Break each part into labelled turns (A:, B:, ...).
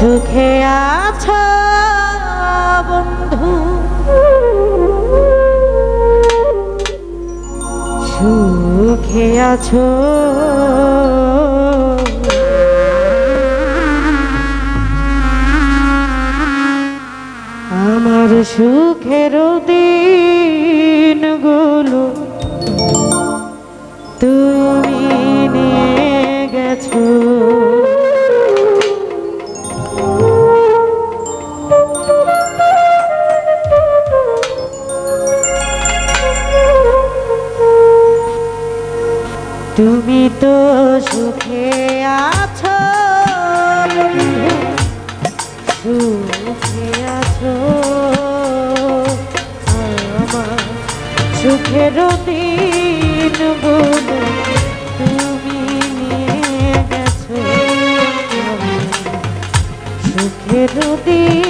A: সুখে আছো বন্ধু? সুখে আছো তুমি তো সুখে আছো সুখে আছো। আমার সুখের দিন তুমি নিয়ে গেছো। সুখের দিন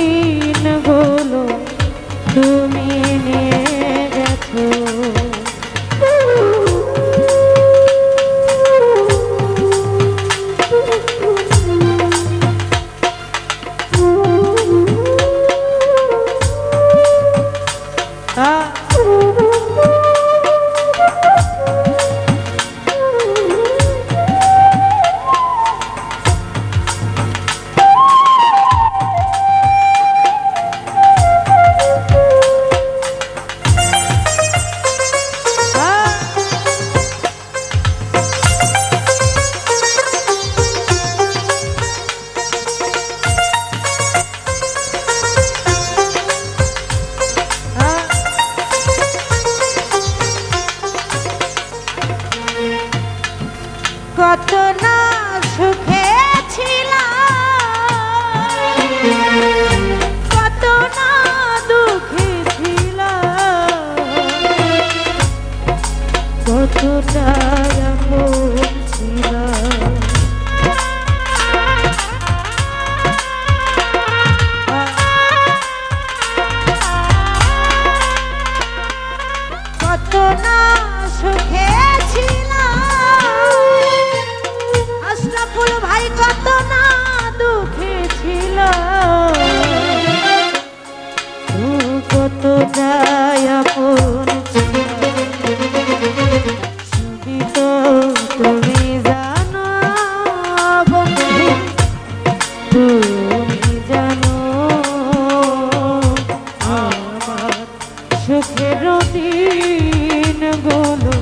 A: গুলো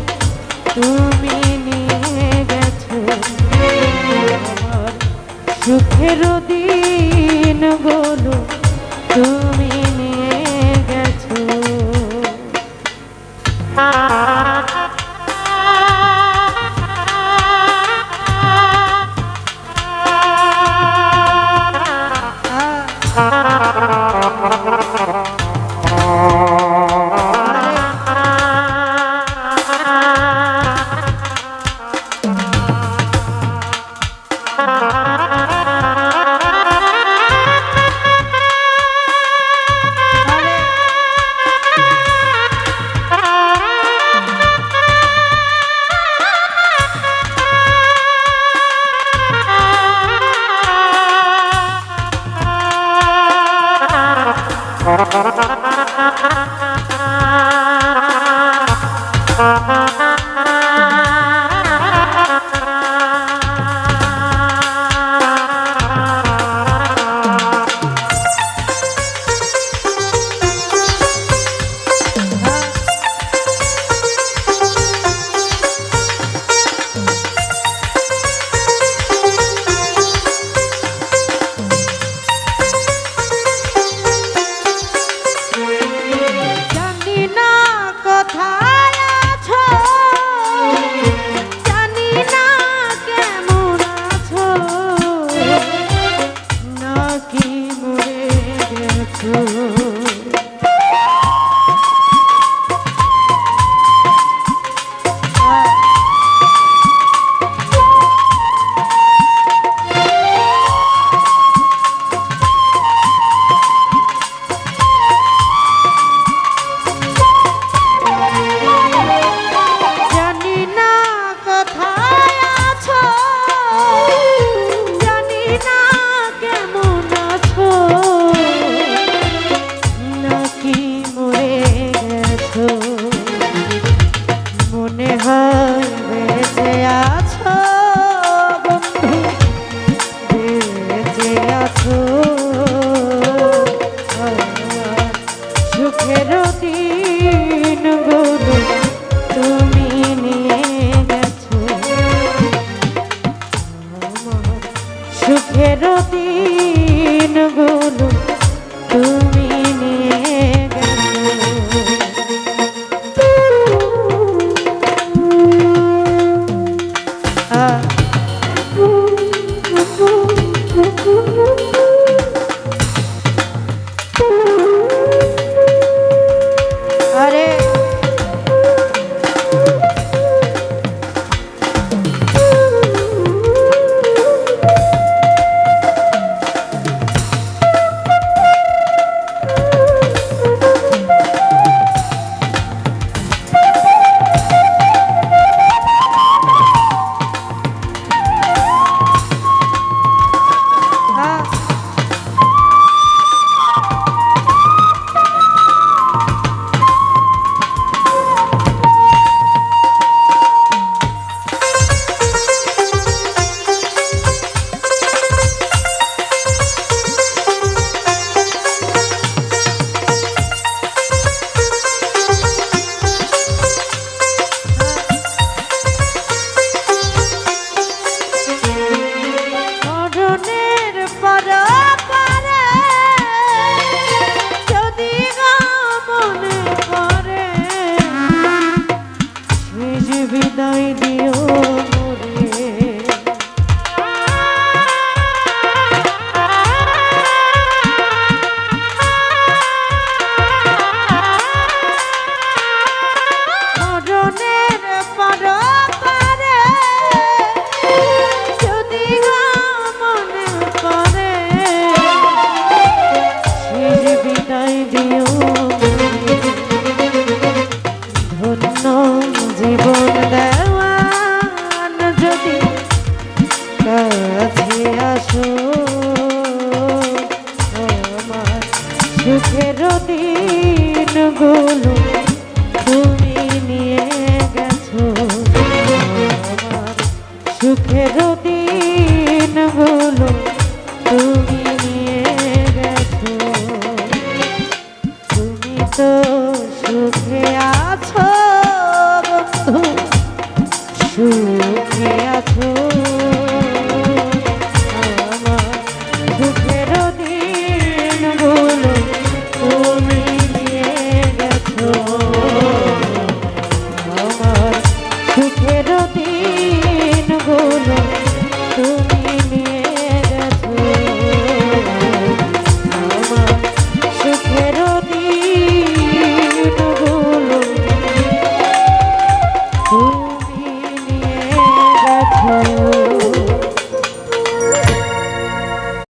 A: তুমি নিয়ে গেছো আমার সুখের দিন তুমি বিদায় দিও। দিনগুলো